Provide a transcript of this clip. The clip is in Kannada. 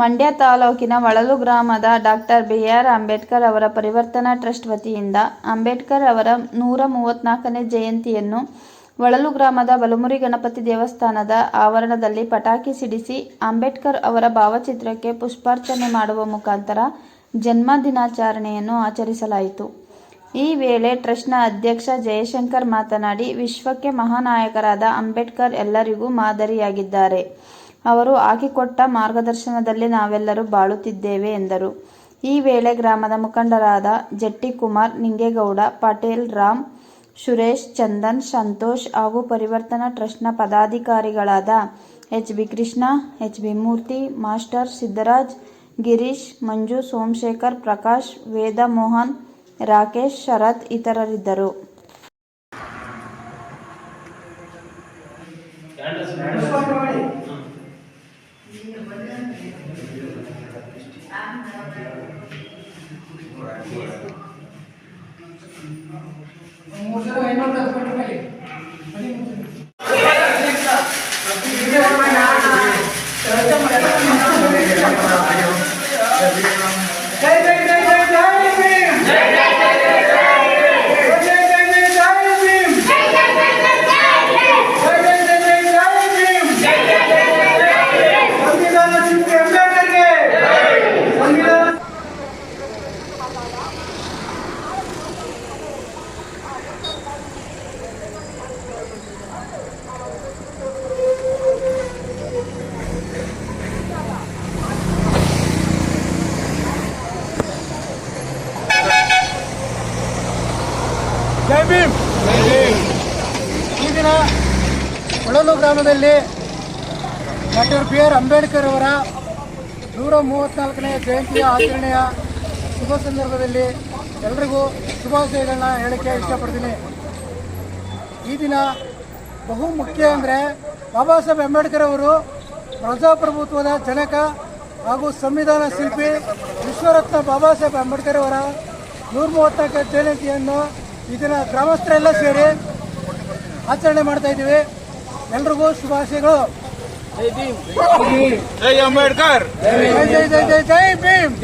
ಮಂಡ್ಯ ತಾಲೂಕಿನ ವಳಲು ಗ್ರಾಮದ ಡಾಕ್ಟರ್ ಬಿ ಆರ್ ಅಂಬೇಡ್ಕರ್ ಅವರ ಪರಿವರ್ತನಾ ಟ್ರಸ್ಟ್ ವತಿಯಿಂದ ಅಂಬೇಡ್ಕರ್ ಅವರ ನೂರ ಮೂವತ್ತ್ನಾಲ್ಕನೇ ಜಯಂತಿಯನ್ನು ವಳಲು ಗ್ರಾಮದ ಬಲಮುರಿ ಗಣಪತಿ ದೇವಸ್ಥಾನದ ಆವರಣದಲ್ಲಿ ಪಟಾಕಿ ಸಿಡಿಸಿ ಅಂಬೇಡ್ಕರ್ ಅವರ ಭಾವಚಿತ್ರಕ್ಕೆ ಪುಷ್ಪಾರ್ಚನೆ ಮಾಡುವ ಮುಖಾಂತರ ಜನ್ಮ ದಿನಾಚರಣೆಯನ್ನು ಆಚರಿಸಲಾಯಿತು. ಈ ವೇಳೆ ಟ್ರಸ್ಟ್ನ ಅಧ್ಯಕ್ಷ ಜಯಶಂಕರ್ ಮಾತನಾಡಿ, ವಿಶ್ವಕ್ಕೆ ಮಹಾನಾಯಕರಾದ ಅಂಬೇಡ್ಕರ್ ಎಲ್ಲರಿಗೂ ಮಾದರಿಯಾಗಿದ್ದಾರೆ. ಅವರು ಹಾಕಿಕೊಟ್ಟ ಮಾರ್ಗದರ್ಶನದಲ್ಲಿ ನಾವೆಲ್ಲರೂ ಬಾಳುತ್ತಿದ್ದೇವೆ ಎಂದರು. ಈ ವೇಳೆ ಗ್ರಾಮದ ಮುಖಂಡರಾದ ಜಟ್ಟಿಕುಮಾರ್, ನಿಂಗೇಗೌಡ, ಪಟೇಲ್ ರಾಮ್, ಸುರೇಶ್, ಚಂದನ್, ಸಂತೋಷ್ ಹಾಗೂ ಪರಿವರ್ತನಾ ಟ್ರಸ್ಟ್ನ ಪದಾಧಿಕಾರಿಗಳಾದ H. B. Krishna, H. B. Murthy, master Siddaraj, Girish, Manju, Somashekar, Prakash, Veda Mohan, Rakesh, Sharath ಇತರರಿದ್ದರು. Thank you. ಜೈ ಭೀಮ್ ಈ ದಿನ ಕೊಳಲು ಗ್ರಾಮದಲ್ಲಿ ಡಾಕ್ಟರ್ ಬಿ ಆರ್ ಅಂಬೇಡ್ಕರ್ ಅವರ ನೂರ ಮೂವತ್ತ್ನಾಲ್ಕನೇ ಜಯಂತಿಯ ಆಚರಣೆಯ ಶುಭ ಸಂದರ್ಭದಲ್ಲಿ ಎಲ್ರಿಗೂ ಶುಭಾಶಯಗಳನ್ನ ಹೇಳಕ್ಕೆ ಇಷ್ಟಪಡ್ತೀನಿ. ಈ ದಿನ ಬಹು ಮುಖ್ಯ ಅಂದರೆ ಬಾಬಾ ಸಾಹೇಬ್ ಅಂಬೇಡ್ಕರ್ ಅವರು ಪ್ರಜಾಪ್ರಭುತ್ವದ ಜನಕ ಹಾಗೂ ಸಂವಿಧಾನ ಶಿಲ್ಪಿ ವಿಶ್ವರತ್ನ ಬಾಬಾ ಸಾಹೇಬ್ ಅಂಬೇಡ್ಕರ್ ಅವರ ನೂರ ಮೂವತ್ತಕ್ಕೆ ಜಯಂತಿಯನ್ನು ಈ ದಿನ ಗ್ರಾಮಸ್ಥರೆಲ್ಲ ಸೇರಿ ಆಚರಣೆ ಮಾಡ್ತಾ ಇದ್ದೀವಿ. ಎಲ್ರಿಗೂ ಶುಭಾಶಯಗಳು. ಜೈ ಅಂಬೇಡ್ಕರ್. ಜೈ ಜೈ ಜೈ ಜೈ ಜೈ ಭೀಮ್.